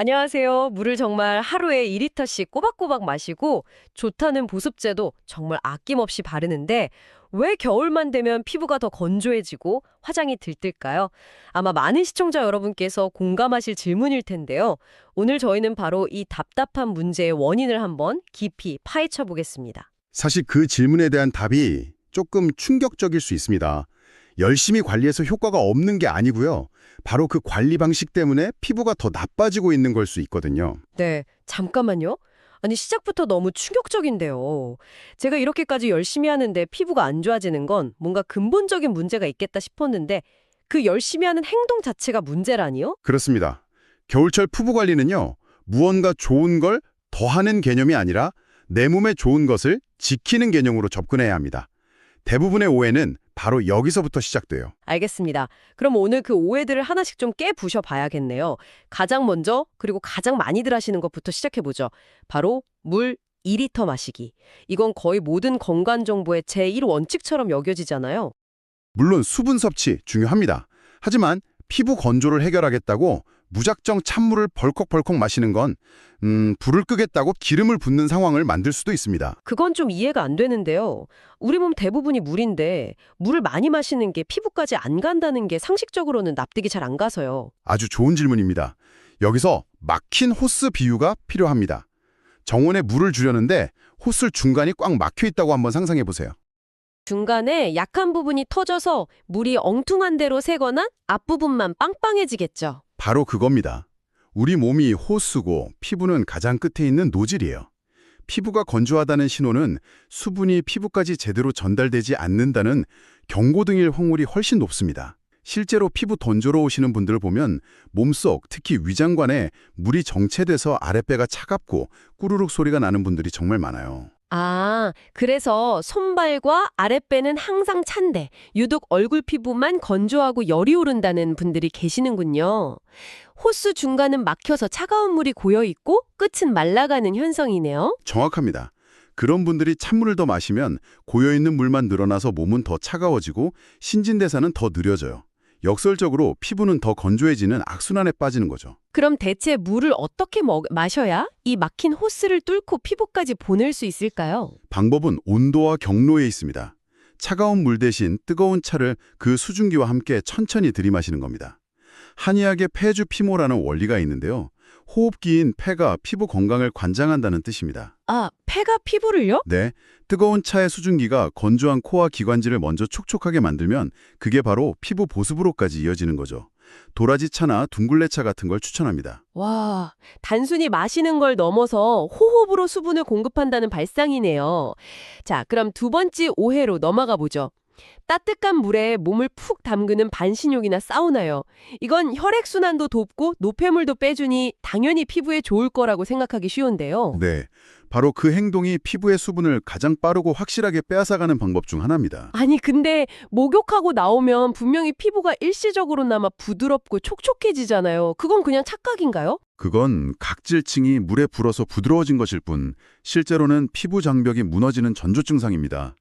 안녕하세요. 물을 정말 하루에 2리터씩 꼬박꼬박 마시고 좋다는 보습제도 정말 아낌없이 바르는데 왜 겨울만 되면 피부가 더 건조해지고 화장이 들뜰까요? 아마 많은 시청자 여러분께서 공감하실 질문일 텐데요. 오늘 저희는 바로 이 답답한 문제의 원인을 한번 깊이 파헤쳐 보겠습니다. 사실 그 질문에 대한 답이 조금 충격적일 수 있습니다. 열심히 관리해서 효과가 없는 게 아니고요. 바로 그 관리 방식 때문에 피부가 더 나빠지고 있는 걸 수 있거든요. 네, 잠깐만요. 아니 시작부터 너무 충격적인데요. 제가 이렇게까지 열심히 하는데 피부가 안 좋아지는 건 뭔가 근본적인 문제가 있겠다 싶었는데 그 열심히 하는 행동 자체가 문제라니요? 그렇습니다. 겨울철 피부 관리는요. 무언가 좋은 걸 더하는 개념이 아니라 내 몸에 좋은 것을 지키는 개념으로 접근해야 합니다. 대부분의 오해는 바로 여기서부터 시작돼요. 알겠습니다. 그럼 오늘 그 오해들을 하나씩 좀 깨부셔 봐야겠네요. 가장 먼저 그리고 가장 많이들 하시는 것부터 시작해 보죠. 바로 물 2리터 마시기. 이건 거의 모든 건강 정보의 제1원칙처럼 여겨지잖아요. 물론 수분 섭취 중요합니다. 하지만 피부 건조를 해결하겠다고 무작정 찬물을 벌컥벌컥 마시는 건 음, 불을 끄겠다고 기름을 붓는 상황을 만들 수도 있습니다. 그건 좀 이해가 안 되는데요. 우리 몸 대부분이 물인데 물을 많이 마시는 게 피부까지 안 간다는 게 상식적으로는 납득이 잘 안 가서요. 아주 좋은 질문입니다. 여기서 막힌 호스 비유가 필요합니다. 정원에 물을 주려는데 호스 중간이 꽉 막혀 있다고 한번 상상해 보세요. 중간에 약한 부분이 터져서 물이 엉뚱한 데로 새거나 앞부분만 빵빵해지겠죠. 바로 그겁니다. 우리 몸이 호스고 피부는 가장 끝에 있는 노즐이에요. 피부가 건조하다는 신호는 수분이 피부까지 제대로 전달되지 않는다는 경고등일 확률이 훨씬 높습니다. 실제로 피부 던조로우시는 분들을 보면 몸속, 특히 위장관에 물이 정체돼서 아랫배가 차갑고 꾸르륵 소리가 나는 분들이 정말 많아요. 아, 그래서 손발과 아랫배는 항상 찬데 유독 얼굴 피부만 건조하고 열이 오른다는 분들이 계시는군요. 호수 중간은 막혀서 차가운 물이 고여 있고 끝은 말라가는 현상이네요. 정확합니다. 그런 분들이 찬물을 더 마시면 고여있는 물만 늘어나서 몸은 더 차가워지고 신진대사는 더 느려져요. 역설적으로 피부는 더 건조해지는 악순환에 빠지는 거죠. 그럼 대체 물을 어떻게 먹, 마셔야 이 막힌 호스를 뚫고 피부까지 보낼 수 있을까요? 방법은 온도와 경로에 있습니다. 차가운 물 대신 뜨거운 차를 그 수증기와 함께 천천히 들이마시는 겁니다. 한의학의 폐주 피모라는 원리가 있는데요. 호흡기인 폐가 피부 건강을 관장한다는 뜻입니다. 아, 폐가 피부를요? 네, 뜨거운 차의 수증기가 건조한 코와 기관지를 먼저 촉촉하게 만들면 그게 바로 피부 보습으로까지 이어지는 거죠. 도라지 차나 둥글레 차 같은 걸 추천합니다. 와, 단순히 마시는 걸 넘어서 호흡으로 수분을 공급한다는 발상이네요. 자, 그럼 두 번째 오해로 넘어가 보죠. 따뜻한 물에 몸을 푹 담그는 반신욕이나 사우나요. 이건 혈액순환도 돕고 노폐물도 빼주니 당연히 피부에 좋을 거라고 생각하기 쉬운데요. 네, 바로 그 행동이 피부의 수분을 가장 빠르고 확실하게 빼앗아가는 방법 중 하나입니다. 아니, 근데 목욕하고 나오면 분명히 피부가 일시적으로나마 부드럽고 촉촉해지잖아요. 그건 그냥 착각인가요? 그건 각질층이 물에 불어서 부드러워진 것일 뿐 실제로는 피부 장벽이 무너지는 전조 증상입니다.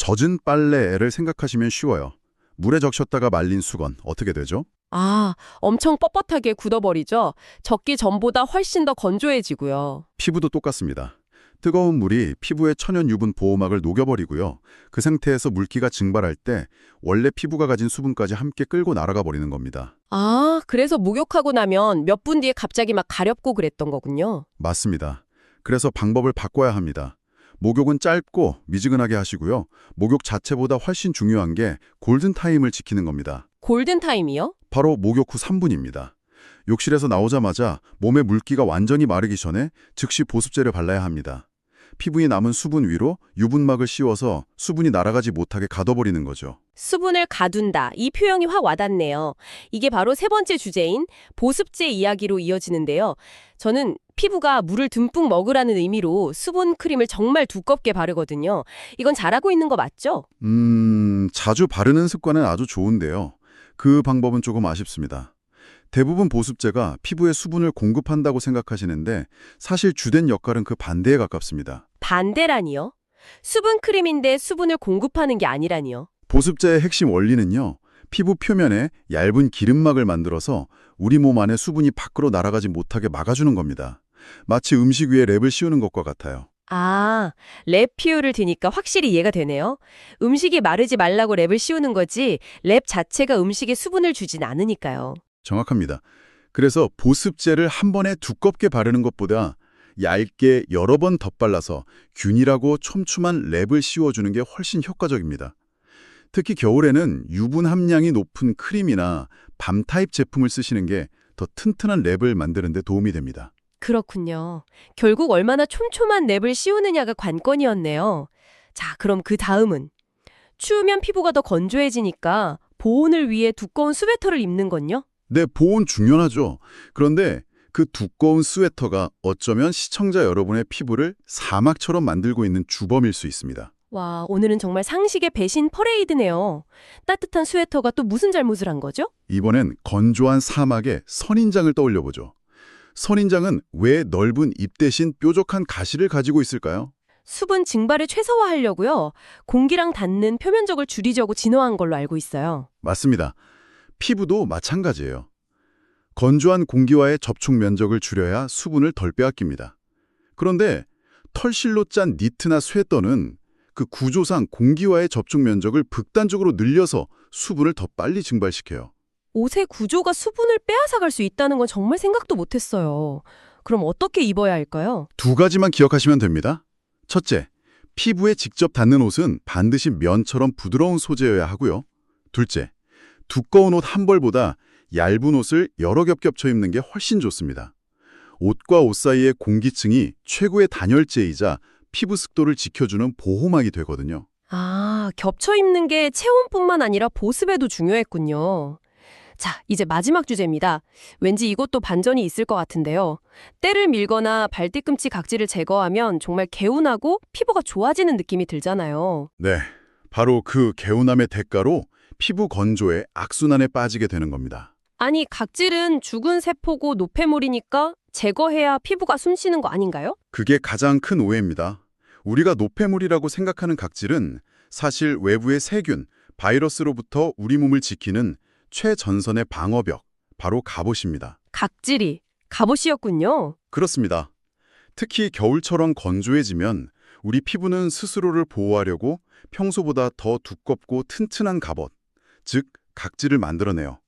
젖은 빨래를 생각하시면 쉬워요. 물에 적셨다가 말린 수건 어떻게 되죠? 아, 엄청 뻣뻣하게 굳어버리죠. 적기 전보다 훨씬 더 건조해지고요. 피부도 똑같습니다. 뜨거운 물이 피부의 천연 유분 보호막을 녹여버리고요. 그 상태에서 물기가 증발할 때 원래 피부가 가진 수분까지 함께 끌고 날아가 버리는 겁니다. 아, 그래서 목욕하고 나면 몇 분 뒤에 갑자기 막 가렵고 그랬던 거군요. 맞습니다. 그래서 방법을 바꿔야 합니다. 목욕은 짧고 미지근하게 하시고요. 목욕 자체보다 훨씬 중요한 게 골든타임을 지키는 겁니다. 골든타임이요? 바로 목욕 후 3분입니다. 욕실에서 나오자마자 몸의 물기가 완전히 마르기 전에 즉시 보습제를 발라야 합니다. 피부에 남은 수분 위로 유분막을 씌워서 수분이 날아가지 못하게 가둬버리는 거죠. 수분을 가둔다. 이 표현이 확 와닿네요. 이게 바로 세 번째 주제인 보습제 이야기로 이어지는데요. 저는 피부가 물을 듬뿍 먹으라는 의미로 수분 크림을 정말 두껍게 바르거든요. 이건 잘하고 있는 거 맞죠? 음, 자주 바르는 습관은 아주 좋은데요. 그 방법은 조금 아쉽습니다. 대부분 보습제가 피부에 수분을 공급한다고 생각하시는데 사실 주된 역할은 그 반대에 가깝습니다. 반대라니요? 수분 크림인데 수분을 공급하는 게 아니라니요? 보습제의 핵심 원리는요. 피부 표면에 얇은 기름막을 만들어서 우리 몸 안에 수분이 밖으로 날아가지 못하게 막아주는 겁니다. 마치 음식 위에 랩을 씌우는 것과 같아요. 아, 랩 피우를 드니까 확실히 이해가 되네요. 음식이 마르지 말라고 랩을 씌우는 거지 랩 자체가 음식에 수분을 주진 않으니까요. 정확합니다. 그래서 보습제를 한 번에 두껍게 바르는 것보다 얇게 여러 번 덧발라서 균일하고 촘촘한 랩을 씌워주는 게 훨씬 효과적입니다. 특히 겨울에는 유분 함량이 높은 크림이나 밤 타입 제품을 쓰시는 게 더 튼튼한 랩을 만드는 데 도움이 됩니다. 그렇군요. 결국 얼마나 촘촘한 랩을 씌우느냐가 관건이었네요. 자, 그럼 그 다음은 추우면 피부가 더 건조해지니까 보온을 위해 두꺼운 스웨터를 입는 건요? 네, 보온 중요하죠. 그런데 그 두꺼운 스웨터가 어쩌면 시청자 여러분의 피부를 사막처럼 만들고 있는 주범일 수 있습니다. 와, 오늘은 정말 상식의 배신 퍼레이드네요. 따뜻한 스웨터가 또 무슨 잘못을 한 거죠? 이번엔 건조한 사막의 선인장을 떠올려보죠. 선인장은 왜 넓은 잎 대신 뾰족한 가시를 가지고 있을까요? 수분 증발을 최소화하려고요. 공기랑 닿는 표면적을 줄이려고 진화한 걸로 알고 있어요. 맞습니다. 피부도 마찬가지예요. 건조한 공기와의 접촉 면적을 줄여야 수분을 덜 빼앗깁니다. 그런데 털실로 짠 니트나 스웨터는 그 구조상 공기와의 접촉 면적을 극단적으로 늘려서 수분을 더 빨리 증발시켜요. 옷의 구조가 수분을 빼앗아갈 수 있다는 건 정말 생각도 못했어요. 그럼 어떻게 입어야 할까요? 두 가지만 기억하시면 됩니다. 첫째, 피부에 직접 닿는 옷은 반드시 면처럼 부드러운 소재여야 하고요. 둘째, 두꺼운 옷 한 벌보다 얇은 옷을 여러 겹 겹쳐 입는 게 훨씬 좋습니다. 옷과 옷 사이의 공기층이 최고의 단열재이자 피부 습도를 지켜주는 보호막이 되거든요. 아, 겹쳐 입는 게 체온뿐만 아니라 보습에도 중요했군요. 자, 이제 마지막 주제입니다. 왠지 이것도 반전이 있을 것 같은데요. 때를 밀거나 발뒤꿈치 각질을 제거하면 정말 개운하고 피부가 좋아지는 느낌이 들잖아요. 네, 바로 그 개운함의 대가로 피부 건조에 악순환에 빠지게 되는 겁니다. 아니, 각질은 죽은 세포고 노폐물이니까 제거해야 피부가 숨 쉬는 거 아닌가요? 그게 가장 큰 오해입니다. 우리가 노폐물이라고 생각하는 각질은 사실 외부의 세균, 바이러스로부터 우리 몸을 지키는 최전선의 방어벽, 바로 갑옷입니다. 각질이 갑옷이었군요. 그렇습니다. 특히 겨울처럼 건조해지면 우리 피부는 스스로를 보호하려고 평소보다 더 두껍고 튼튼한 갑옷, 즉 각질을 만들어내요.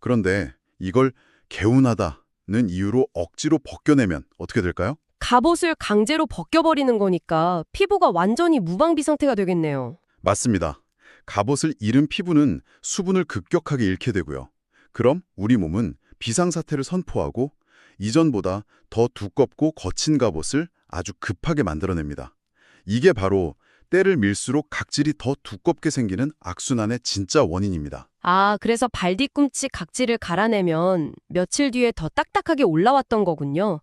그런데 이걸 개운하다는 이유로 억지로 벗겨내면 어떻게 될까요? 갑옷을 강제로 벗겨버리는 거니까 피부가 완전히 무방비 상태가 되겠네요. 맞습니다. 갑옷을 잃은 피부는 수분을 급격하게 잃게 되고요. 그럼 우리 몸은 비상사태를 선포하고 이전보다 더 두껍고 거친 갑옷을 아주 급하게 만들어냅니다. 이게 바로 때를 밀수록 각질이 더 두껍게 생기는 악순환의 진짜 원인입니다. 아, 그래서 발 뒤꿈치 각질을 갈아내면 며칠 뒤에 더 딱딱하게 올라왔던 거군요.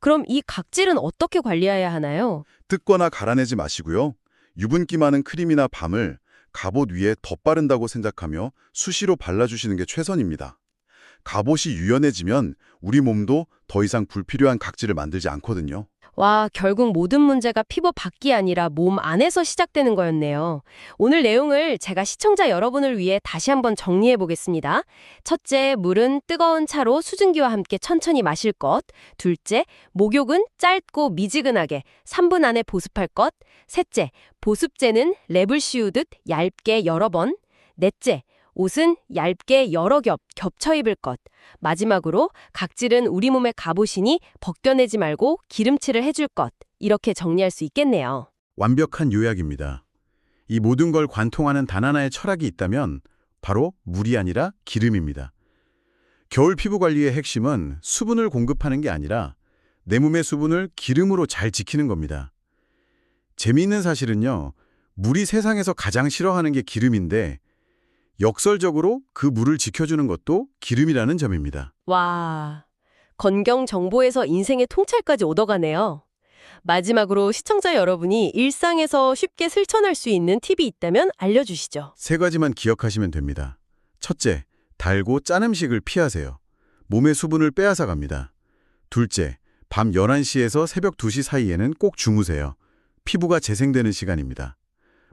그럼 이 각질은 어떻게 관리해야 하나요? 뜯거나 갈아내지 마시고요. 유분기 많은 크림이나 밤을 갑옷 위에 덧바른다고 생각하며 수시로 발라주시는 게 최선입니다. 갑옷이 유연해지면 우리 몸도 더 이상 불필요한 각질을 만들지 않거든요. 와, 결국 모든 문제가 피부 밖이 아니라 몸 안에서 시작되는 거였네요. 오늘 내용을 제가 시청자 여러분을 위해 다시 한번 정리해 보겠습니다. 첫째, 물은 뜨거운 차로 수증기와 함께 천천히 마실 것. 둘째, 목욕은 짧고 미지근하게 3분 안에 보습할 것. 셋째, 보습제는 랩을 씌우듯 얇게 여러 번. 넷째, 옷은 얇게 여러 겹 겹쳐 입을 것. 마지막으로 각질은 우리 몸의 갑옷이니 벗겨내지 말고 기름칠을 해줄 것. 이렇게 정리할 수 있겠네요. 완벽한 요약입니다. 이 모든 걸 관통하는 단 하나의 철학이 있다면 바로 물이 아니라 기름입니다. 겨울 피부 관리의 핵심은 수분을 공급하는 게 아니라 내 몸의 수분을 기름으로 잘 지키는 겁니다. 재미있는 사실은요. 물이 세상에서 가장 싫어하는 게 기름인데 역설적으로 그 물을 지켜주는 것도 기름이라는 점입니다. 와, 건경 정보에서 인생의 통찰까지 얻어가네요. 마지막으로 시청자 여러분이 일상에서 쉽게 실천할 수 있는 팁이 있다면 알려주시죠. 세 가지만 기억하시면 됩니다. 첫째, 달고 짠 음식을 피하세요. 몸의 수분을 빼앗아 갑니다. 둘째, 밤 11시에서 새벽 2시 사이에는 꼭 주무세요. 피부가 재생되는 시간입니다.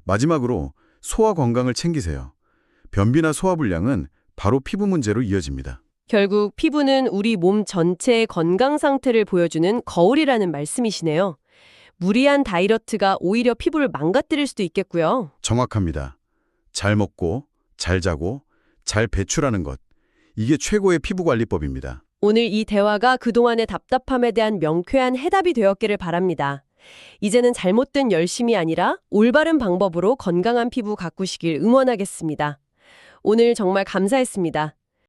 마지막으로 소화 건강을 챙기세요. 변비나 소화불량은 바로 피부 문제로 이어집니다. 결국 피부는 우리 몸 전체의 건강 상태를 보여주는 거울이라는 말씀이시네요. 무리한 다이어트가 오히려 피부를 망가뜨릴 수도 있겠고요. 정확합니다. 잘 먹고, 잘 자고, 잘 배출하는 것. 이게 최고의 피부관리법입니다. 오늘 이 대화가 그동안의 답답함에 대한 명쾌한 해답이 되었기를 바랍니다. 이제는 잘못된 열심이 아니라 올바른 방법으로 건강한 피부 가꾸시길 응원하겠습니다. 오늘 정말 감사했습니다.